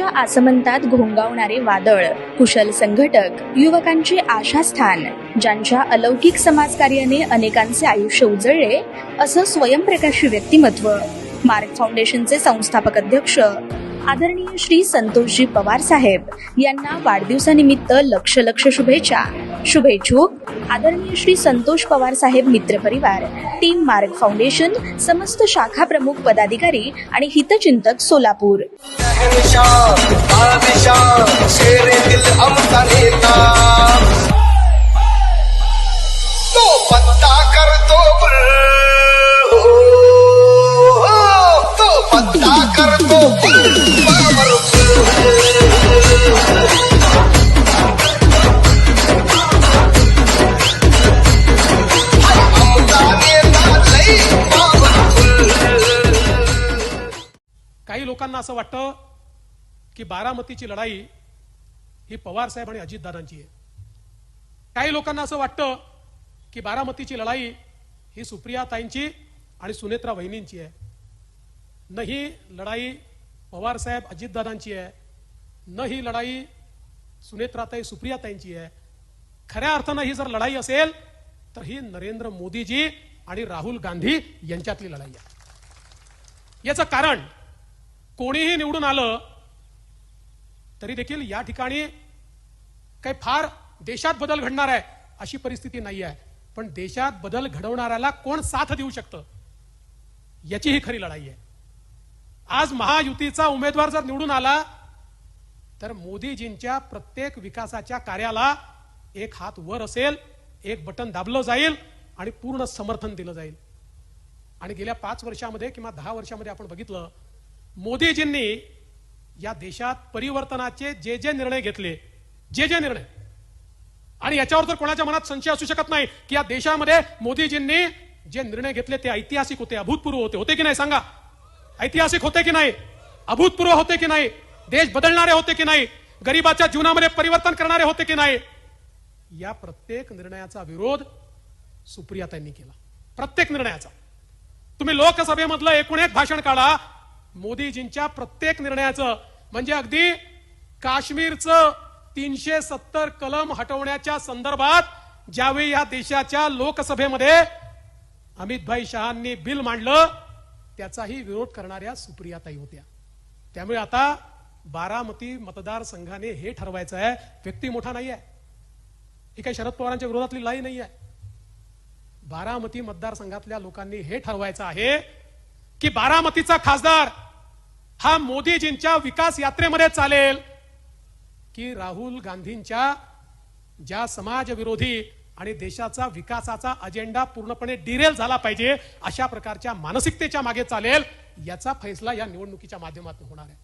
आसमंतात घोंगावणारे वादळ कुशल संघटक युवकांचे आशास्थान ज्यांच्या अलौकिक समाजकार्याने अनेकांचे आयुष्य उजळले असं स्वयंप्रकाशी व्यक्तिमत्व. मार्क फाउंडेशनचे संस्थापक अध्यक्ष आदरणीय श्री संतोषजी पवार साहेब यांना वाढदिवसानिमित्त लक्ष लक्ष शुभेच्छा. शुभेच्छुक. आदरणीय श्री संतोष पवार साहेब मित्र परिवार टीम मार्क फाउंडेशन समस्त शाखा प्रमुख पदाधिकारी आणि हितचिंतक सोलापूर. शहनशाह कर लोकांना असं वाटतं की बारामतीची लढाई ही पवार साहेब आणि अजितदादांची आहे. काही लोकांना असं वाटतं की बारामतीची लढाई ही सुप्रियाताईंची आणि सुनेत्रा वहिनींची आहे. न ही लढाई पवार साहेब अजितदादांची आहे. न ही लढाई सुनेत्राताई सुप्रियाताईंची आहे. खऱ्या अर्थानं ही जर लढाई असेल तर ही नरेंद्र मोदीजी आणि राहुल गांधी यांच्यातली लढाई आहे. याचं कारण कोणीही निवडून आलं तरी देखील या ठिकाणी काही फार देशात बदल घडणार आहे अशी परिस्थिती नाही आहे. पण देशात बदल घडवणाऱ्याला कोण साथ देऊ शकतं? याची ही खरी लढाई आहे. आज महायुतीचा उमेदवार जर निवडून आला तर मोदीजींच्या प्रत्येक विकासाच्या कार्याला एक हात वर असेल एक बटन दाबलं जाईल आणि पूर्ण समर्थन दिलं जाईल. आणि गेल्या पाच वर्षामध्ये किंवा दहा वर्षामध्ये आपण बघितलं मोदीजींनी या देशात परिवर्तनाचे जे जे निर्णय घेतले जे जे निर्णय. आणि याच्यावर तर कोणाच्या मनात संशय असू शकत नाही की या देशामध्ये मोदीजींनी जे निर्णय घेतले ते ऐतिहासिक होते अभूतपूर्व होते. होते की नाही सांगा? ऐतिहासिक होते की नाही? अभूतपूर्व होते की नाही? देश बदलणारे होते की नाही? गरिबाच्या जीवनामध्ये परिवर्तन करणारे होते की नाही? या प्रत्येक निर्णयाचा विरोध सुप्रियाताईंनी केला. प्रत्येक निर्णयाचा. तुम्ही लोकसभेमधलं एकूण एक भाषण काढा मोदीजींच्या प्रत्येक निर्णयाचं म्हणजे अगदी काश्मीरचं तीनशे सत्तर कलम हटवण्याच्या संदर्भात ज्यावेळी या देशाच्या लोकसभेमध्ये अमितभाई शहांनी बिल मांडलं त्याचाही विरोध करणाऱ्या सुप्रियाताई होत्या. त्यामुळे आता बारामती मतदारसंघाने हे ठरवायचं आहे व्यक्ती मोठा नाही आहे ही काही शरद पवारांच्या विरोधातली लाई नाही आहे बारामती मतदारसंघातल्या लोकांनी हे ठरवायचं आहे की बारामतीचा खासदार हा मोदीजींच्या विकास यात्रेमध्ये चालेल की राहुल गांधींच्या ज्या समाजविरोधी आणि देशाचा विकासाचा अजेंडा पूर्णपणे डिरेल झाला पाहिजे अशा प्रकारच्या मानसिकतेच्या मागे चालेल याचा फैसला या निवडणुकीच्या माध्यमातून होणार आहे.